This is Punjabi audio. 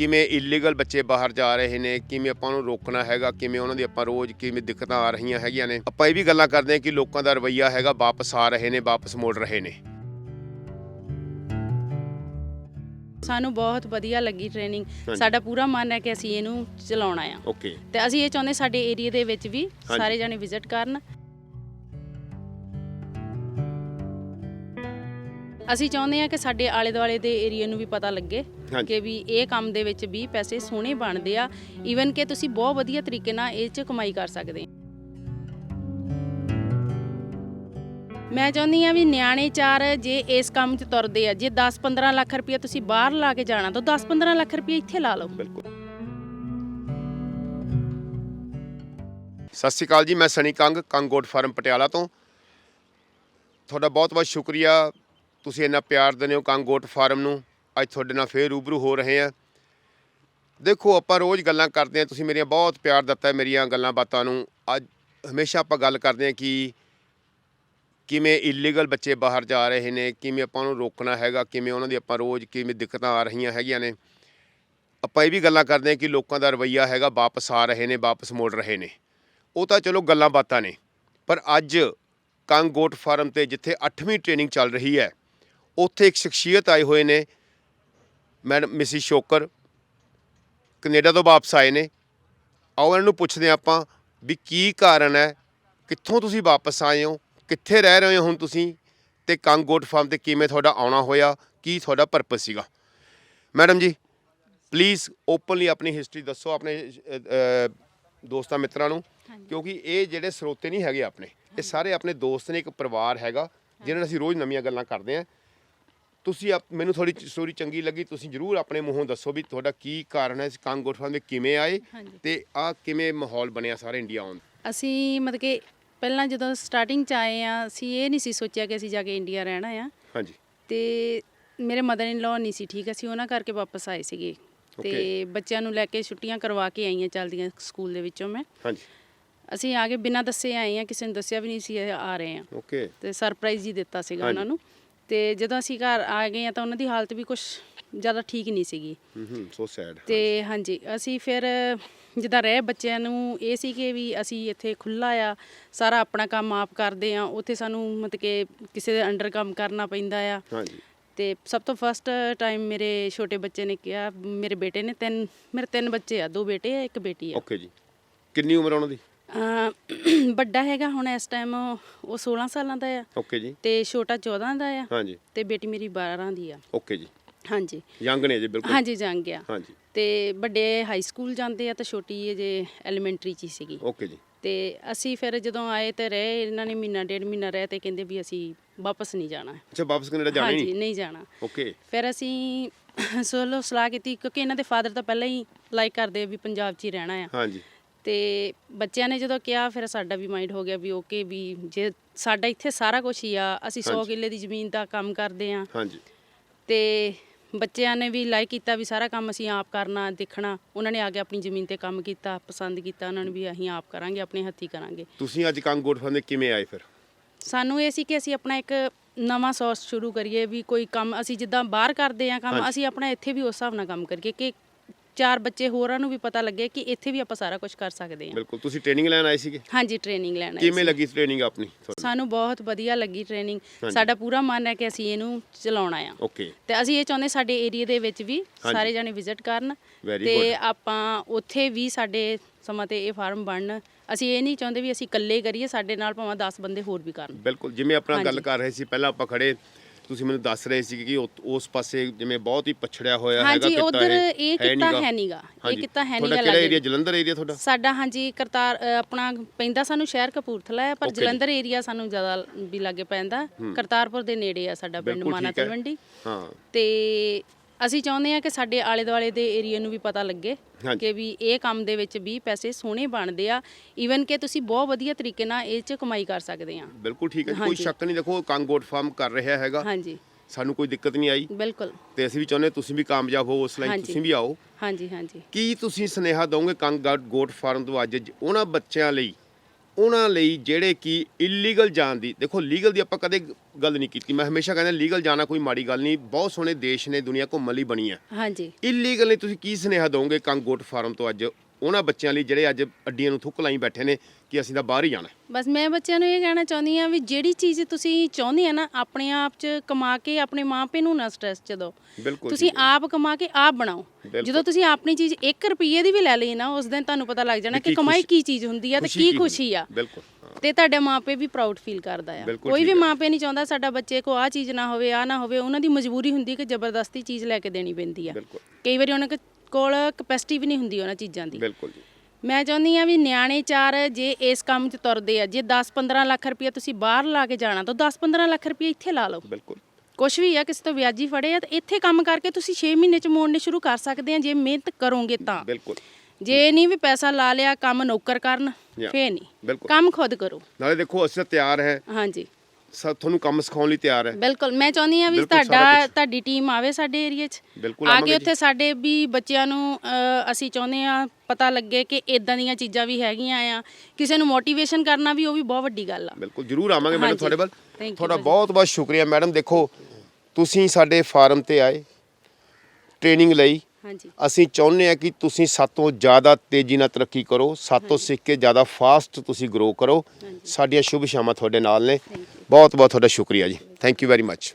ਕਿਵੇਂ ਇਲੀਗਲ ਬੱਚੇ ਬਾਹਰ ਜਾ ਰਹੇ ਨੇ ਕਿਵੇਂ ਆਪਾਂ ਨੂੰ ਰੋਕਣਾ ਹੈਗਾ ਕਿਵੇਂ ਉਹਨਾਂ ਦੀ ਆਪਾਂ ਰੋਜ਼ ਕਿਵੇਂ ਦਿੱਕਤਾਂ ਆ ਰਹੀਆਂ ਹੈਗੀਆਂ ਨੇ ਆਪਾਂ ਇਹ ਵੀ ਗੱਲਾਂ ਕਰਦੇ ਹਾਂ ਕਿ ਲੋਕਾਂ ਦਾ ਰਵੱਈਆ ਹੈਗਾ ਵਾਪਸ ਆ ਰਹੇ ਨੇ ਵਾਪਸ ਮੋੜ ਰਹੇ ਨੇ ਸਾਨੂੰ ਬਹੁਤ ਵਧੀਆ ਲੱਗੀ ਟ੍ਰੇਨਿੰਗ। ਸਾਡਾ ਪੂਰਾ ਮਨ ਹੈ ਕਿ ਅਸੀਂ ਇਹਨੂੰ ਚਲਾਉਣਾ ਆ ਓਕੇ ਤੇ ਅਸੀਂ ਇਹ ਚਾਹੁੰਦੇ ਸਾਡੇ ਏਰੀਆ ਦੇ ਵਿੱਚ ਵੀ। ਸਾਰੇ ਜਾਣੇ ਵਿਜ਼ਿਟ ਕਰਨ ਅਸੀਂ ਚਾਹੁੰਦੇ ਹਾਂ ਕਿ ਸਾਡੇ ਆਲੇ ਦੁਆਲੇ ਦੇ ਏਰੀਆ ਨੂੰ ਵੀ ਪਤਾ ਲੱਗੇ। ਕਿ ਵੀ ਇਹ ਕੰਮ ਦੇ ਵਿੱਚ ਵੀ ਪੈਸੇ ਸੋਹਣੇ ਬਣਦੇ ਆ ਈਵਨ ਕਿ ਤੁਸੀਂ ਬਹੁਤ ਵਧੀਆ ਤਰੀਕੇ ਨਾਲ ਇਹ 'ਚ ਕਮਾਈ ਕਰ ਸਕਦੇ ਆ ਮੈਂ ਚਾਹੁੰਦੀ ਆ ਵੀ ਨਿਆਣੇ ਚਾਰ ਜੇ ਇਸ ਕੰਮ 'ਚ ਤੁਰਦੇ ਆ ਜੇ 10-15 ਲੱਖ ਰੁਪਏ ਤੁਸੀਂ ਬਾਹਰ ਲਾ ਕੇ ਜਾਣਾ ਤਾਂ 10-15 ਲੱਖ ਰੁਪਏ ਇੱਥੇ ਲਾ ਲਓ। ਬਿਲਕੁਲ। ਸਤਿ ਸ਼੍ਰੀ ਅਕਾਲ ਜੀ ਮੈਂ ਸਨੀ ਕੰਗ ਕੰਗੋਟ ਫਾਰਮ ਪਟਿਆਲਾ ਤੋਂ। ਤੁਹਾਡਾ ਬਹੁਤ-ਬਹੁਤ ਸ਼ੁਕਰੀਆ ਤੁਸੀਂ ਇੰਨਾ ਪਿਆਰ ਦਿੰਦੇ ਹੋ ਕੰਗੋਟ ਫਾਰਮ ਨੂੰ। ਅੱਜ ਤੁਹਾਡੇ ਨਾਲ ਫੇਰ ਰੂਬਰੂ ਹੋ ਰਹੇ ਹਾਂ। ਦੇਖੋ, ਆਪਾਂ ਰੋਜ਼ ਗੱਲਾਂ ਕਰਦੇ ਹਾਂ, ਤੁਸੀਂ ਮੇਰੀਆਂ ਬਹੁਤ ਪਿਆਰ ਦਿੱਤਾ ਮੇਰੀਆਂ ਗੱਲਾਂ ਬਾਤਾਂ ਨੂੰ। ਅੱਜ ਹਮੇਸ਼ਾ ਆਪਾਂ ਗੱਲ ਕਰਦੇ ਹਾਂ ਕਿ ਕਿਵੇਂ ਇਲੀਗਲ ਬੱਚੇ ਬਾਹਰ ਜਾ ਰਹੇ ਨੇ, ਕਿਵੇਂ ਆਪਾਂ ਨੂੰ ਰੋਕਣਾ ਹੈਗਾ, ਕਿਵੇਂ ਉਹਨਾਂ ਦੀ ਆਪਾਂ ਰੋਜ਼ ਕਿਵੇਂ ਦਿੱਕਤਾਂ ਆ ਰਹੀਆਂ ਹੈਗੀਆਂ ਨੇ। ਆਪਾਂ ਇਹ ਵੀ ਗੱਲਾਂ ਕਰਦੇ ਹਾਂ ਕਿ ਲੋਕਾਂ ਦਾ ਰਵੱਈਆ ਹੈਗਾ, ਵਾਪਸ ਆ ਰਹੇ ਨੇ, ਵਾਪਸ ਮੋੜ ਰਹੇ ਨੇ। ਉਹ ਤਾਂ ਚਲੋ ਗੱਲਾਂ ਬਾਤਾਂ ਨੇ, ਪਰ ਅੱਜ ਕੰਗੋਟ ਫਾਰਮ ਤੇ ਜਿੱਥੇ 8ਵੀਂ ਟ੍ਰੇਨਿੰਗ ਚੱਲ ਰਹੀ ਹੈ, ਉੱਥੇ ਇੱਕ ਸ਼ਖਸੀਅਤ ਆਏ ਹੋਏ ਨੇ ਮੈਡਮ ਮਿਸਿਸ ਸ਼ੋਕਰ ਕੈਨੇਡਾ ਤੋਂ ਵਾਪਸ ਆਏ ਨੇ। ਆਓ ਇਹਨਾਂ ਨੂੰ ਪੁੱਛਦੇ ਆਪਾਂ ਵੀ ਕੀ ਕਾਰਨ ਹੈ ਕਿੱਥੋਂ ਤੁਸੀਂ ਵਾਪਸ ਆਏ ਹੋ ਕਿੱਥੇ ਰਹਿ ਰਹੇ ਹੋ ਹੁਣ ਤੁਸੀਂ ਤੇ ਕੰਗ ਗੋਟ ਫਾਰਮ ਤੇ ਕਿਵੇਂ ਤੁਹਾਡਾ ਆਉਣਾ ਹੋਇਆ ਕੀ ਤੁਹਾਡਾ ਪਰਪਸ ਸੀਗਾ। ਮੈਡਮ ਜੀ ਪਲੀਜ਼ ਓਪਨਲੀ ਆਪਣੀ ਹਿਸਟਰੀ ਦੱਸੋ ਆਪਣੇ ਦੋਸਤਾਂ ਮਿੱਤਰਾਂ ਨੂੰ। ਕਿਉਂਕਿ ਇਹ ਜਿਹੜੇ ਸਰੋਤੇ ਨਹੀਂ ਹੈਗੇ ਆਪਣੇ ਇਹ ਸਾਰੇ ਆਪਣੇ ਦੋਸਤ ਨੇ ਇੱਕ ਪਰਿਵਾਰ ਹੈਗਾ ਜਿਹਨਾਂ ਨਾਲ ਅਸੀਂ ਰੋਜ਼ ਨਵੀਆਂ ਗੱਲਾਂ ਕਰਦੇ ਹਾਂ। ਤੁਸੀਂ ਆਪ- ਮੈਨੂੰ ਥੋੜੀ ਸਟੋਰੀ ਚੰਗੀ ਲੱਗੀ ਤੁਸੀਂ ਜਰੂਰ ਆਪਣੇ ਮੂੰਹੋਂ ਦੱਸੋ ਵੀ ਤੁਹਾਡਾ ਕੀ ਕਾਰਨ ਹੈ ਇਸ ਕੰਗੋਟ ਫਾਰਮ ਦੇ ਕਿਵੇਂ ਆਏ ਹਾਂਜੀ। ਤੇ ਆ ਕਿਵੇਂ ਮਾਹੌਲ ਬਣਿਆ ਸਾਰੇ ਇੰਡੀਆ ਆਉਣ ਦਾ? ਅਸੀਂ ਮਤਲਬ ਕਿ ਪਹਿਲਾਂ ਜਦੋਂ ਸਟਾਰਟਿੰਗ ਚ ਆਏ ਆ ਅਸੀਂ ਇਹ ਨਹੀਂ ਸੀ ਸੋਚਿਆ ਕਿ ਅਸੀਂ ਜਾ ਕੇ ਇੰਡੀਆ ਰਹਿਣਾ ਆ। ਹਾਂਜੀ। ਤੇ ਮੇਰੇ ਮਦਰ ਇਨ ਲਾਅ ਨਹੀਂ ਸੀ ਠੀਕ ਅਸੀਂ ਉਹਨਾਂ ਕਰਕੇ ਵਾਪਸ ਆਏ ਸੀਗੇ। ਤੇ Okay. ਬੱਚਿਆਂ ਨੂੰ ਲੈ ਕੇ ਛੁੱਟੀਆਂ ਕਰਵਾ ਕੇ ਆਈਆਂ ਚਲਦੀਆਂ ਸਕੂਲ ਦੇ ਵਿੱਚੋਂ ਮੈਂ। ਹਾਂਜੀ। ਅਸੀਂ ਆ ਕੇ ਬਿਨਾਂ ਦੱਸੇ ਆਏ ਆ ਕਿਸੇ ਨੂੰ ਦੱਸਿਆ ਵੀ ਨਹੀਂ ਸੀ ਇਹ ਆ ਰਹੇ ਆ ਓਕੇ ਤੇ ਸਰਪ੍ਰਾਈਜ਼ ਹੀ ਦਿੱਤਾ ਸੀਗਾ ਹਾਂਜੀ। ਉਹਨਾਂ ਨੂੰ। ਤੇ ਜਦੋਂ ਅਸੀਂ ਘਰ ਆ ਗਏ ਆ ਤਾਂ ਉਹਨਾਂ ਦੀ ਹਾਲਤ ਵੀ ਕੁਝ ਜ਼ਿਆਦਾ ਠੀਕ ਨਹੀਂ ਸੀਗੀ। ਹੂੰ ਸੋ ਸੈਡ ਤੇ ਹਾਂਜੀ। ਅਸੀਂ ਫਿਰ ਜਿੱਦਾਂ ਰਹਿ ਬੱਚਿਆਂ ਨੂੰ ਇਹ ਸੀ ਕਿ ਵੀ ਅਸੀਂ ਇੱਥੇ ਖੁੱਲਾ ਆ ਸਾਰਾ ਆਪਣਾ ਕੰਮ ਆਪ ਕਰਦੇ ਆ ਉੱਥੇ ਸਾਨੂੰ ਮਤਲਬ ਕਿ ਕਿਸੇ ਦੇ ਅੰਡਰ ਕੰਮ ਕਰਨਾ ਪੈਂਦਾ ਆ। ਹਾਂਜੀ। ਤੇ ਸਭ ਤੋਂ ਫਸਟ ਟਾਈਮ ਮੇਰੇ ਛੋਟੇ ਬੱਚੇ ਨੇ ਕਿਹਾ ਮੇਰੇ ਬੇਟੇ ਨੇ ਤਿੰਨ ਮੇਰੇ ਤਿੰਨ ਬੱਚੇ ਆ ਦੋ ਬੇਟੇ ਆ ਇੱਕ ਬੇਟੀ ਆ। ਓਕੇ ਜੀ। ਕਿੰਨੀ ਉਮਰ ਆ ਉਹਨਾਂ ਦੀ? ਅਮ ਵੱਡਾ ਹੈਗਾ ਹੁਣ ਇਸ ਟਾਈਮ ਉਹ 16 ਸਾਲਾਂ ਦਾ ਆ। ਓਕੇ ਜੀ। ਤੇ ਛੋਟਾ 14 ਦਾ ਆ। ਹਾਂਜੀ। ਤੇ ਬੇਟੀ ਮੇਰੀ 12 ਦੀ ਆ। ਓਕੇ ਜੀ। ਹਾਂਜੀ। ਯੰਗ ਨੇ ਜੀ ਬਿਲਕੁਲ। ਹਾਂਜੀ ਜੰਗ ਆ। ਹਾਂਜੀ। ਤੇ ਵੱਡੇ ਹਾਈ ਸਕੂਲ ਜਾਂਦੇ ਆ ਤੇ ਛੋਟੀ ਅਜੇ ਐਲੀਮੈਂਟਰੀ ਚ ਹੀ ਸੀਗੀ। ਓਕੇ ਜੀ। ਤੇ ਅਸੀਂ ਫਿਰ ਜਦੋਂ ਆਏ ਤੇ ਰਹੇ ਇਹਨਾਂ ਨੇ ਮਹੀਨਾ ਡੇਢ ਮਹੀਨਾ ਰਹੇ ਤੇ ਕਹਿੰਦੇ ਵੀ ਅਸੀਂ ਵਾਪਸ ਨਹੀਂ ਜਾਣਾ। ਅੱਛਾ ਵਾਪਸ ਕੈਨੇਡਾ ਜਾਣਾ ਹਾਂਜੀ ਨਹੀਂ? ਨਹੀਂ ਜਾਣਾ। ਓਕੇ ਫਿਰ ਅਸੀਂ ਸੋਲੋ ਸਲਾਹ ਕੀਤੀ ਕਿਉਂਕਿ ਇਹਨਾਂ ਦੇ ਫਾਦਰ ਤਾਂ ਪਹਿਲਾਂ ਹੀ ਲਾਈਕ ਕਰਦੇ ਆ ਵੀ ਪੰਜਾਬ 'ਚ ਹੀ ਰਹਿਣਾ ਆ। ਹਾਂਜੀ। ਤੇ ਬੱਚਿਆਂ ਨੇ ਜਦੋਂ ਕਿਹਾ ਫਿਰ ਸਾਡਾ ਵੀ ਮਾਈਂਡ ਹੋ ਗਿਆ ਵੀ ਓਕੇ ਵੀ ਜੇ ਸਾਡਾ ਇੱਥੇ ਸਾਰਾ ਕੁਝ ਹੀ ਆ ਅਸੀਂ 100 ਹਾਂਜੀ। ਕਿੱਲੇ ਦੀ ਜ਼ਮੀਨ ਦਾ ਕੰਮ ਕਰਦੇ ਆ ਹਾਂਜੀ। ਤੇ ਬੱਚਿਆਂ ਨੇ ਵੀ ਲਾਈਕ ਕੀਤਾ ਵੀ ਸਾਰਾ ਕੰਮ ਅਸੀਂ ਆਪ ਕਰਨਾ ਦੇਖਣਾ। ਉਹਨਾਂ ਨੇ ਆ ਕੇ ਆਪਣੀ ਜ਼ਮੀਨ ਤੇ ਕੰਮ ਕੀਤਾ ਪਸੰਦ ਕੀਤਾ ਉਹਨਾਂ ਨੂੰ ਵੀ ਅਸੀਂ ਆਪ ਕਰਾਂਗੇ ਆਪਣੇ ਹੱਥੀ ਕਰਾਂਗੇ। ਤੁਸੀਂ ਅੱਜ ਕੰਗ ਗੋਟ ਫਾਰਮ ਦੇ ਕਿਵੇਂ ਆਏ ਫਿਰ? ਸਾਨੂੰ ਇਹ ਸੀ ਕਿ ਅਸੀਂ ਆਪਣਾ ਇੱਕ ਨਵਾਂ ਸੋਰਸ ਸ਼ੁਰੂ ਕਰੀਏ ਵੀ ਕੋਈ ਕੰਮ ਅਸੀਂ ਜਿੱਦਾਂ ਬਾਹਰ ਕਰਦੇ ਆ ਕੰਮ। ਅਸੀਂ ਆਪਣਾ ਇੱਥੇ ਵੀ ਉਸ ਹਿਸਾਬ ਨਾਲ ਕੰਮ ਕਰੀਏ ਕਿ ਚਾਰ ਬੱਚੇ ਹੋਰਾਂ ਨੂੰ ਵੀ ਪਤਾ ਲੱਗੇ ਕਿ ਇੱਥੇ ਵੀ ਆਪਾਂ ਸਾਰਾ ਕੁਝ ਕਰ ਸਕਦੇ ਹਾਂ। ਬਿਲਕੁਲ ਤੁਸੀਂ ਟ੍ਰੇਨਿੰਗ ਲੈਣ ਆਏ ਸੀਗੇ? ਹਾਂਜੀ ਟ੍ਰੇਨਿੰਗ ਲੈਣਾ ਕਿਵੇਂ ਲੱਗੀ ਟ੍ਰੇਨਿੰਗ ਆਪਣੀ ਸਾਨੂੰ ਬਹੁਤ ਵਧੀਆ ਲੱਗੀ ਟ੍ਰੇਨਿੰਗ ਹਾਂਜੀ। ਸਾਡਾ ਪੂਰਾ ਮਨ ਹੈ ਕਿ ਅਸੀਂ ਇਹਨੂੰ ਚਲਾਉਣਾ ਆ ਓਕੇ ਤੇ ਅਸੀਂ ਇਹ ਚਾਹੁੰਦੇ ਸਾਡੇ ਏਰੀਆ ਦੇ ਵਿੱਚ ਵੀ ਹਾਂਜੀ। ਸਾਰੇ ਜਾਣੇ ਵਿਜ਼ਿਟ ਕਰਨ। Very ਤੇ good. ਆਪਾਂ ਉੱਥੇ ਵੀ ਸਾਡੇ ਸਮਾਂ ਤੇ ਇਹ ਫਾਰਮ ਬਣਨ। ਅਸੀਂ ਇਹ ਨਹੀਂ ਚਾਹੁੰਦੇ ਵੀ ਅਸੀਂ ਇਕੱਲੇ ਕਰੀਏ ਸਾਡੇ ਨਾਲ ਭਾਵੇਂ 10 ਬੰਦੇ ਹੋਰ ਵੀ ਕਰਨ। ਬਿਲਕੁਲ ਜਿਵੇਂ ਆਪਣਾ ਗੱਲ ਹਾਂਜੀ। ਕਰ ਰਹੇ ਸੀ ਪਹਿਲਾਂ ਆਪਾਂ ਖੜੇ ਤੁਸੀਂ ਮੈਨੂੰ ਦੱਸ ਰਹੇ ਸੀ ਕਿ ਉਸ ਪਾਸੇ ਜਿਵੇਂ ਬਹੁਤ ਹੀ ਪਛੜਿਆ ਹੋਇਆ ਹੈਗਾ ਹਾਂਜੀ ਕਿੱਤਾ ਉਧਰ ਇਹ ਕਿੱਤਾ। ਹੈ ਨਹੀਂਗਾ ਇਹ ਹਾਂਜੀ। ਕਿੱਤਾ ਹੈ ਤੁਹਾਡਾ ਨਹੀਂਗਾ ਕਿਹੜਾ ਲੱਗੇ ਏਰੀਆ ਜਲੰਧਰ ਏਰੀਆ ਤੁਹਾਡਾ ਸਾਡਾ ਹਾਂਜੀ ਕਰਤਾਰ ਆਪਣਾ ਪੈਂਦਾ ਸਾਨੂੰ ਸ਼ਹਿਰ ਕਪੂਰਥਲਾ ਹੈ ਪਰ। ਜਲੰਧਰ ਏਰੀਆ ਸਾਨੂੰ ਜ਼ਿਆਦਾ ਵੀ ਲਾਗੇ ਪੈਂਦਾ ਕਰਤਾਰਪੁਰ ਦੇ ਨੇੜੇ ਆ ਸਾਡਾ ਪਿੰਡ ਮਾਨਾ। ਤਲਵੰਡੀ ਹਾਂ ਤੇ ਅਸੀਂ ਚਾਹੁੰਦੇ ਆ ਕਿ ਸਾਡੇ ਆਲੇ ਦੁਆਲੇ ਦੇ ਏਰੀਆ ਨੂੰ ਵੀ ਪਤਾ ਲੱਗੇ। ਕਿ ਵੀ ਇਹ ਕੰਮ ਦੇ ਵਿੱਚ ਵੀ ਪੈਸੇ ਸੋਹਣੇ ਬਣਦੇ ਆ ਈਵਨ ਕਿ ਤੁਸੀਂ ਬਹੁਤ ਵਧੀਆ ਤਰੀਕੇ ਨਾਲ ਇਹ 'ਚ ਕਮਾਈ ਕਰ ਸਕਦੇ ਆ। ਬਿਲਕੁਲ ਠੀਕ ਹੈ ਕੋਈ। ਸ਼ੱਕ ਨਹੀਂ ਦੇਖੋ ਕੰਗ ਗੋਟ ਫਾਰਮ ਕਰ ਰਿਹਾ ਹੈਗਾ। ਹਾਂਜੀ। ਸਾਨੂੰ ਕੋਈ ਦਿੱਕਤ ਨਹੀਂ ਆਈ। ਬਿਲਕੁਲ। ਤੇ ਅਸੀਂ ਵੀ ਚਾਹੁੰਦੇ ਹਾਂ ਤੁਸੀਂ ਵੀ ਕਾਮਯਾਬ ਹੋ ਉਸ ਲਈ ਹਾਂਜੀ। ਤੁਸੀਂ ਵੀ ਆਓ। ਹਾਂਜੀ ਹਾਂਜੀ। ਕੀ ਤੁਸੀਂ ਸੁਨੇਹਾ ਦੋਗੇ ਕੰਗ ਗੋਟ ਫਾਰਮ ਤੋਂ ਅੱਜ ਉਹਨਾਂ ਬੱਚਿਆਂ ਲਈ? ਉਹਨਾਂ ਲਈ ਜਿਹੜੇ ਕਿ ਇਲੀਗਲ ਜਾਣ ਦੀ ਦੇਖੋ ਲੀਗਲ ਦੀ ਆਪਾਂ ਕਦੇ ਗੱਲ ਨਹੀਂ ਕੀਤੀ। ਮੈਂ ਹਮੇਸ਼ਾ ਕਹਿੰਦਾ ਲੀਗਲ ਜਾਣਾ ਕੋਈ ਮਾੜੀ ਗੱਲ ਨਹੀਂ ਬਹੁਤ ਸੋਹਣੇ ਦੇਸ਼ ਨੇ ਦੁਨੀਆ ਘੁੰਮਣ ਲਈ ਬਣੀ ਹੈ। ਹਾਂਜੀ। ਇਲੀਗਲ ਲਈ ਤੁਸੀਂ ਕੀ ਸੁਨੇਹਾ ਦੋਗੇ ਕੰਗ ਗੋਟ ਫਾਰਮ ਤੋਂ ਅੱਜ? ਉਹਨਾਂ ਬੱਚਿਆਂ ਲਈ ਜਿਹੜੇ ਅੱਜ ਅੱਡੀਆਂ ਨੂੰ ਥੁੱਕ ਲਾਈ ਬੈਠੇ ਨੇ ਕਿ ਅਸੀਂ ਤਾਂ ਬਾਹਰ ਹੀ ਜਾਣਾ ਬਸ ਮੈਂ ਬੱਚਿਆਂ ਨੂੰ ਇਹ ਕਹਿਣਾ ਚਾਹੁੰਦੀ ਆ ਵੀ ਜਿਹੜੀ ਚੀਜ਼ ਤੁਸੀਂ ਚਾਹੁੰਦੇ ਆ ਨਾ ਆਪਣੇ ਆਪ 'ਚ ਕਮਾ ਕੇ ਆਪਣੇ ਮਾਪੇ ਨੂੰ ਨਾ ਸਟ੍ਰੈਸ 'ਚ ਦਿਓ। ਬਿਲਕੁਲ ਤੁਸੀਂ ਆਪ ਕਮਾ ਕੇ ਆਪ ਬਣਾਓ। ਜਦੋਂ ਤੁਸੀਂ ਆਪਣੀ ਚੀਜ਼ 1 ਰੁਪਏ ਦੀ ਵੀ ਲੈ ਲਈ ਨਾ ਉਸ ਦਿਨ ਤੁਹਾਨੂੰ ਪਤਾ ਲੱਗ ਜਾਣਾ ਕਿ ਕਮਾਈ ਕੀ ਚੀਜ਼ ਹੁੰਦੀ ਆ ਤੇ ਕੀ ਖੁਸ਼ੀ ਆ। ਬਿਲਕੁਲ ਤੇ ਤੁਹਾਡੇ ਮਾਪੇ ਵੀ ਪ੍ਰਾਊਡ ਫੀਲ ਕਰਦਾ ਆ। ਕੋਈ ਵੀ। ਮਾਪੇ ਨਹੀਂ ਚਾਹੁੰਦਾ ਸਾਡਾ ਬੱਚੇ ਕੋ ਆ ਚੀਜ਼ ਨਾ ਹੋਵੇ ਆ ਨਾ ਹੋਵੇ ਉਹਨਾਂ ਦੀ ਮਜਬੂਰੀ ਹੁੰਦੀ ਕਿ ਜ਼ਬਰਦਸਤੀ ਚੀਜ਼ ਲੈ ਕੇ ਦੇਣੀ ਪੈਂਦੀ ਆ। ਕਈ ਵਾਰੀ ਉਹਨਾਂ ਕੋਲ- ਕੋਲ ਕਪੈਸਿਟੀ ਵੀ ਨਹੀਂ ਹੁੰਦੀ ਉਹਨਾਂ ਚੀਜ਼ਾਂ ਦੀ। ਬਿਲਕੁਲ ਜੀ। ਮੈਂ ਚਾਹੁੰਦੀ ਆ ਵੀ ਨਿਆਣੇ ਚਾਰ ਜੇ ਇਸ ਕੰਮ 'ਚ ਤੁਰਦੇ ਆ ਜੇ 10-15 ਲੱਖ ਰੁਪਏ ਤੁਸੀਂ ਬਾਹਰ ਲਾ ਕੇ ਜਾਣਾ ਤਾਂ 10-15 ਲੱਖ ਰੁਪਏ ਇੱਥੇ ਲਾ ਲਓ। ਬਿਲਕੁਲ। ਕੁਝ ਵੀ ਆ ਕਿਸੇ ਤੋਂ ਵਿਆਜੀ ਫੜੇ ਆ ਤਾਂ ਇੱਥੇ ਕੰਮ ਕਰਕੇ ਤੁਸੀਂ 6 ਮਹੀਨੇ 'ਚ ਮੋੜਨੇ ਸ਼ੁਰੂ ਕਰ ਸਕਦੇ ਆ ਜੇ ਮਿਹਨਤ ਕਰੋਗੇ ਤਾਂ। ਬਿਲਕੁਲ। ਜੇ ਨਹੀਂ ਵੀ ਪੈਸਾ ਲਾ ਲਿਆ ਕੰਮ ਨੌਕਰ ਕਰਨ ਫੇਰ ਨਹੀਂ। ਕੰਮ ਖੁਦ ਕਰੋ। ਨਾਲੇ ਦੇਖੋ ਅਸੀਂ ਤਿਆਰ ਹੈ। ਹਾਂਜੀ। ਸਭ ਤੁਹਾਨੂੰ ਕੰਮ ਸਿਖਾਉਣ ਲਈ ਤਿਆਰ ਹੈ। ਬਿਲਕੁਲ ਮੈਂ ਚਾਹੁੰਦੀ ਆ ਵੀ ਬਿਲਕੁਲ, ਸਾਰਾ ਤੁਹਾਡਾ ਕੁਛ। ਤੁਹਾਡੀ ਟੀਮ ਆਵੇ ਸਾਡੇ ਏਰੀਆ 'ਚ। ਬਿਲਕੁਲ ਆ ਆਵਾਂਗੇ ਕੇ ਜੀ। ਉੱਥੇ ਸਾਡੇ ਵੀ ਬੱਚਿਆਂ ਨੂੰ ਅ, ਅਸੀਂ ਚਾਹੁੰਦੇ ਆ ਪਤਾ ਲੱਗੇ ਕਿ ਇਦਾਂ ਦੀਆਂ ਚੀਜ਼ਾਂ ਵੀ ਹੈਗੀਆਂ ਆ। ਕਿਸੇ ਨੂੰ ਮੋਟੀਵੇਸ਼ਨ ਕਰਨਾ ਵੀ ਉਹ ਵੀ ਬਹੁਤ ਵੱਡੀ ਗੱਲ ਆ। ਬਿਲਕੁਲ ਜਰੂਰ ਆਵਾਂਗੇ ਮੈਡਮ ਹਾਂਜੀ, ਤੁਹਾਡੇ ਵੱਲ। thank you ਤੁਹਾਡਾ ਭਾਜੀ। ਬਹੁਤ ਬਹੁਤ ਸ਼ੁਕਰੀਆ ਮੈਡਮ। ਦੇਖੋ ਤੁਸੀਂ ਸਾਡੇ ਫਾਰਮ ਤੇ ਆਏ ਟ੍ਰੇਨਿੰਗ ਲਈ। ਹਾਂਜੀ। ਅਸੀਂ ਚਾਹੁੰਦੇ ਆ ਕਿ ਤੁਸੀਂ ਸਾਤੋਂ ਜ਼ਿਆਦਾ ਤੇਜ਼ੀ ਨਾਲ ਤਰੱਕੀ ਕਰੋ ਸਾਤੋਂ ਸਿੱਖ ਕੇ ਜ਼ਿਆਦਾ ਫਾਸਟ ਤੁਸੀਂ ਗਰੋ ਕਰੋ। ਸਾਡੀਆਂ ਸ਼ੁਭ ਸ਼ਾਮਾਂ ਤੁਹਾਡੇ ਨਾਲ ਨੇ। ਬਹੁਤ ਬਹੁਤ ਤੁਹਾਡਾ ਸ਼ੁਕਰੀਆ ਜੀ। Thank you very much